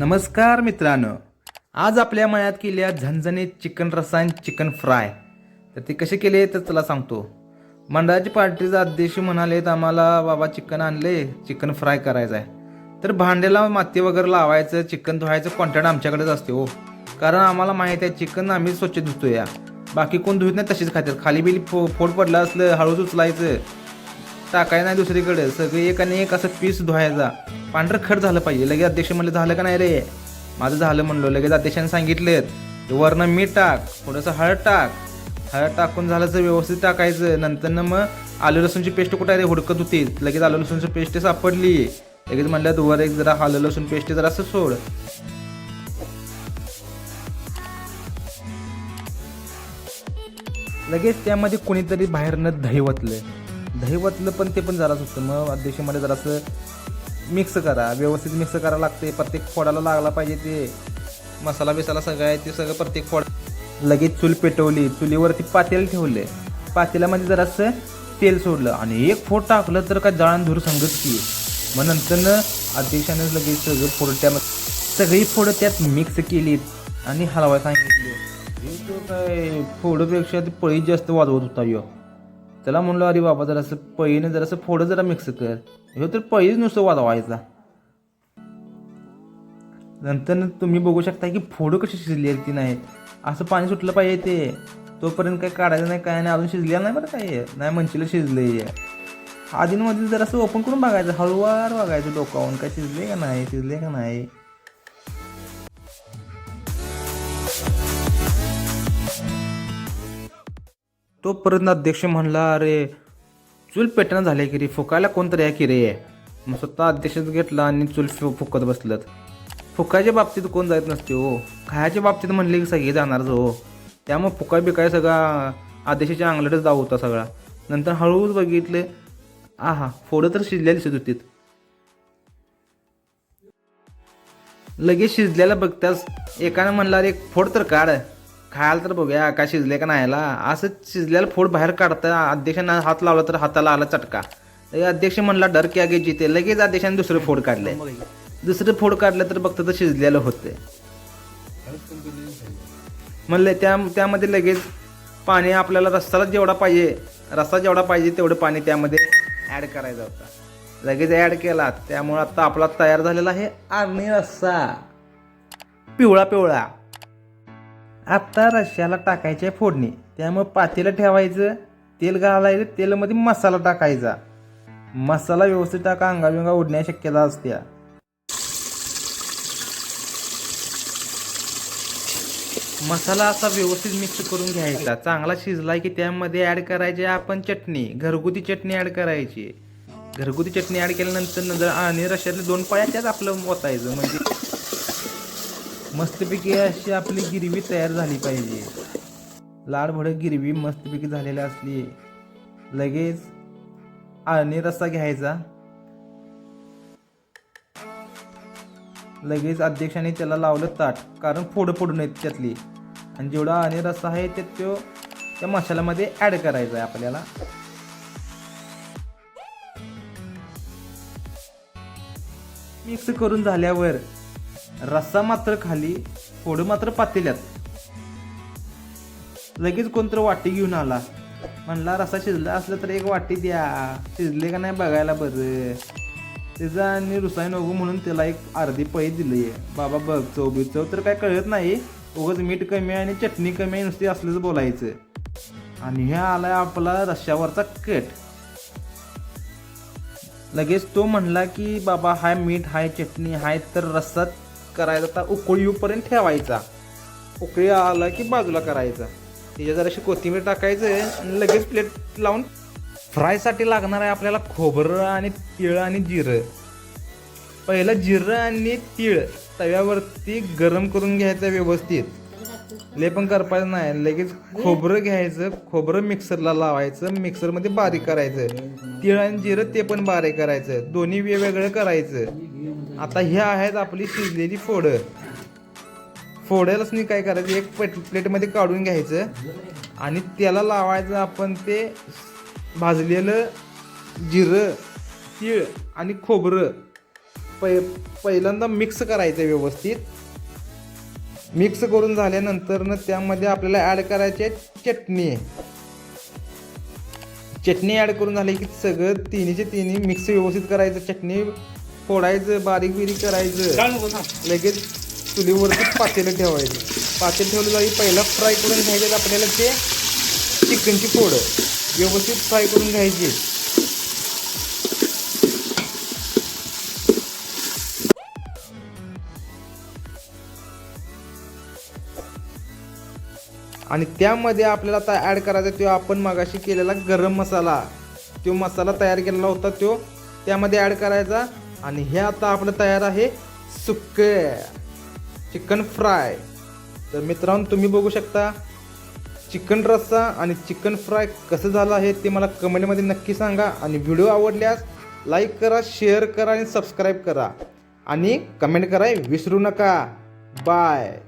नमस्कार मित्रांनो. आज आपल्या मळ्यात केल्या झणझणीत चिकन रसायन चिकन फ्राय. तर ते कसे केले तर चला सांगतो. मंडळाची पार्टीचा अध्यक्ष म्हणालेत आम्हाला बाबा चिकन आणले चिकन फ्राय करायचं आहे. तर भांड्याला माती वगैरे लावायचं चिकन धुवायचं कॉन्टॅक्ट आमच्याकडेच असते हो. कारण आम्हाला माहिती आहे चिकन आम्ही स्वच्छ धुतो या बाकी कोण धुत नाही तशीच खातात खाली बिली फो फोड पडलं असलं हळूच उचलायचं. टाकाय नाही दुसरीकडे. सगळी एक आणि एक असं पीस धुवायचा. पांढरं खट झालं पाहिजे. लगेच अध्यक्ष म्हणलं झालं का नाही रे? माझं झालं म्हणलो. लगेच अध्यक्षाने सांगितलेत वरनं मीठ टाक थोडंसं हळद टाक. हळद टाकून झालं तर व्यवस्थित टाकायचं. नंतर मग आलू लसूणची पेस्ट कुठं आहे रे? हुडकत होती. लगेच आलू लसूणची पेस्ट सापडली. लगेच म्हणलं वर एक जरा आलू लसूण पेस्ट जरा असं सोड. लगेच त्यामध्ये कोणीतरी बाहेरनं दही वतलं. दहीवतलं पण ते पण जराच होतं. मग अध्यक्षमध्ये जरासं मिक्स करा व्यवस्थित मिक्स करायला लागते प्रत्येक फोडाला लागला पाहिजे ते. मसाला बिसाला सगळं आहे ते सगळं प्रत्येक फोड लगेच चूल पेटवली. चुलीवरती पातेल ठेवले पातेल्यामध्ये जरासं तेल सोडलं. आणि एक फोड टाकलं तर काय जळण धूर सांगत की. मग नंतर अध्यक्षाने लगेच सगळं फोड त्यामध्ये सगळी फोडं त्यात मिक्स केलीत आणि हलवायला सांगितले. तो काय फोडपेक्षा ती पळी जास्त वाजवत होता यो. त्याला म्हणलं अरे बाबा जरासं पळीने जरासं फोडं जरा मिक्स कर. ह्यो तर पळीच नुसतं वाजवायचा. नंतर तुम्ही बघू शकता की फोडं कशी शिजली ती नाहीत असं पाणी सुटलं पाहिजे ते. तोपर्यंत काही काढायचं नाही काय नाही अजून शिजलेलं नाही बरं काय नाही म्हणशील शिजले आधीमध्ये जरासं ओपन करून बघायचं हळूवार बघायचं डोकावून काय शिजले का नाही शिजले का नाही. तोपर्यंत अध्यक्ष म्हणला अरे चूल पेटणं झाले की रे फुकायला कोणतरी आहे की रे? मग स्वतः अध्यक्षच घेतला आणि चूल फुकत बसलं फुकायच्या बाबतीत कोण जात नसते हो. खायच्या बाबतीत म्हणले की सगळे जाणारच हो. त्यामुळे फुकाय बिकाय सगळा आदेशाच्या अंगलटच जाऊ होता सगळा. नंतर हळूहळू बघितले आहा फोडं तर शिजल्या दिसत होतीत. लगेच शिजल्याला बघताच एकानं म्हणला अरे एक फोड तर काढ. खायला तर बघूया काय शिजले का नाही आला असं शिजल्याला फोड बाहेर काढता. अध्यक्षांना हात लावला तर हाताला आला चटका. अध्यक्ष म्हणला डर की आगे जिते. लगेच अध्यक्षाने दुसरं फोड काढले. दुसरं फोड काढलं तर बघतं तर शिजलेलं होते. म्हणलं त्या त्यामध्ये लगेच पाणी आपल्याला रस्साला जेवढा पाहिजे रस्सा जेवढा पाहिजे तेवढं पाणी त्यामध्ये ॲड करायचा होता. लगेच ॲड केला. त्यामुळे आता आपला तयार झालेला आहे आर्णी रस्सा. पिवळा पिवळा. आता रश्याला टाकायची फोडणी. त्यामुळे पातेलं ठेवायचं तेल घालायचं तेलामध्ये मसाला टाकायचा. मसाला व्यवस्थित टाका अंगाबिंगा उडण्याची शक्यता असते मसाला असा व्यवस्थित मिक्स करून घ्यायचा. चांगला शिजला की त्यामध्ये ॲड करायची आपण चटणी घरगुती चटणी ॲड करायची. घरगुती चटणी ॲड केल्यानंतर नंतर आणि रश्यातले दोन पाया त्यात आपलं ओतायचं. म्हणजे मस्तपैकी अशी आपली गिरवी तयार झाली पाहिजे. लाड भडक गिरवी मस्तपैकी झालेली असली लगेच आणि रस्सा घ्यायचा. लगेच अध्यक्षाने त्याला लावलं ताट कारण फोडं पडून आहेत त्यातली. आणि जेवढा आणि रस्सा आहे ते तो त्या मसाल्यामध्ये ॲड करायचा आहे आपल्याला. मिक्स करून झाल्यावर रस्सा मात्र खाली फोडं मात्र पातेल्यात. लगेच कोणतं वाटी घेऊन आला. म्हणला रस्सा शिजला असलं तर एक वाटी द्या. शिजले का नाही बघायला बरं. त्याचा आणि रुसाई नको म्हणून त्याला एक अर्धी पळी दिली बाबा बघ चव बी चव तर काय कळत नाही. उगाच मीठ कमी आहे आणि चटणी कमी आहे नुसती असलंच बोलायचं. आणि हे आलाय आपला रश्यावरचा कट. लगेच तो म्हणला की बाबा हाय मीठ हाय चटणी हाय तर रस्सा करायचा तर उकळी येऊपर्यंत ठेवायचा. उकळी आला की बाजूला करायचा. त्याच्या जराशी कोथिंबीर टाकायचं आणि लगेच प्लेट लावून फ्रायसाठी लागणार आहे आपल्याला खोबरं आणि तिळ आणि जिरं. पहिलं जिरं आणि तीळ तव्यावरती गरम करून घ्यायचं व्यवस्थित. ले पण करपायचं नाही. लगेच खोबरं घ्यायचं खोबरं मिक्सरला लावायचं मिक्सरमध्ये बारीक करायचं. तीळ आणि जिरं ते पण बारीक करायचं. दोन्ही वेगवेगळं करायचं. आता ह्या आहेत आपली शिजलेली फोडं. फोड्यालाच नाही काय करायचं एक प्लेट प्लेटमध्ये काढून घ्यायचं आणि त्याला लावायचं आपण ते भाजलेलं जिरं तीळ आणि खोबरं. पै पहिल्यांदा मिक्स करायचं व्यवस्थित. मिक्स करून झाल्यानंतर त्यामध्ये आपल्याला ॲड करायची आहे चटणी. चटणी ॲड करून झाली की सगळं तिन्हीचे तिन्ही मिक्स व्यवस्थित करायचं. चटणी फोडायचं बारीक बिरीक करायचं. लगेच चुलीवरती पातेलं ठेवायचं. पातेलं ठेवलं जाईल पहिला फ्राय करून घ्यायचं आपल्याला ते चिकनची फोड. व्यवस्थित फ्राय करून घ्यायची. आणि त्यामध्ये आपल्याला आता ॲड करायचा तो आपण मगाशी केलेला गरम मसाला. तो मसाला तयार केलेला होता तो. त्यामध्ये ॲड करायचा आणि हे आता आपलं तयार आहे सुक्क चिकन फ्राय. तर मित्रांनो तुम्ही बघू शकता चिकन रस्सा आणि चिकन फ्राय कसं झालं आहे ते मला कमेंटमध्ये नक्की सांगा. आणि व्हिडिओ आवडल्यास लाईक करा शेअर करा आणि सबस्क्राईब करा. आणि कमेंट करा विसरू नका. बाय.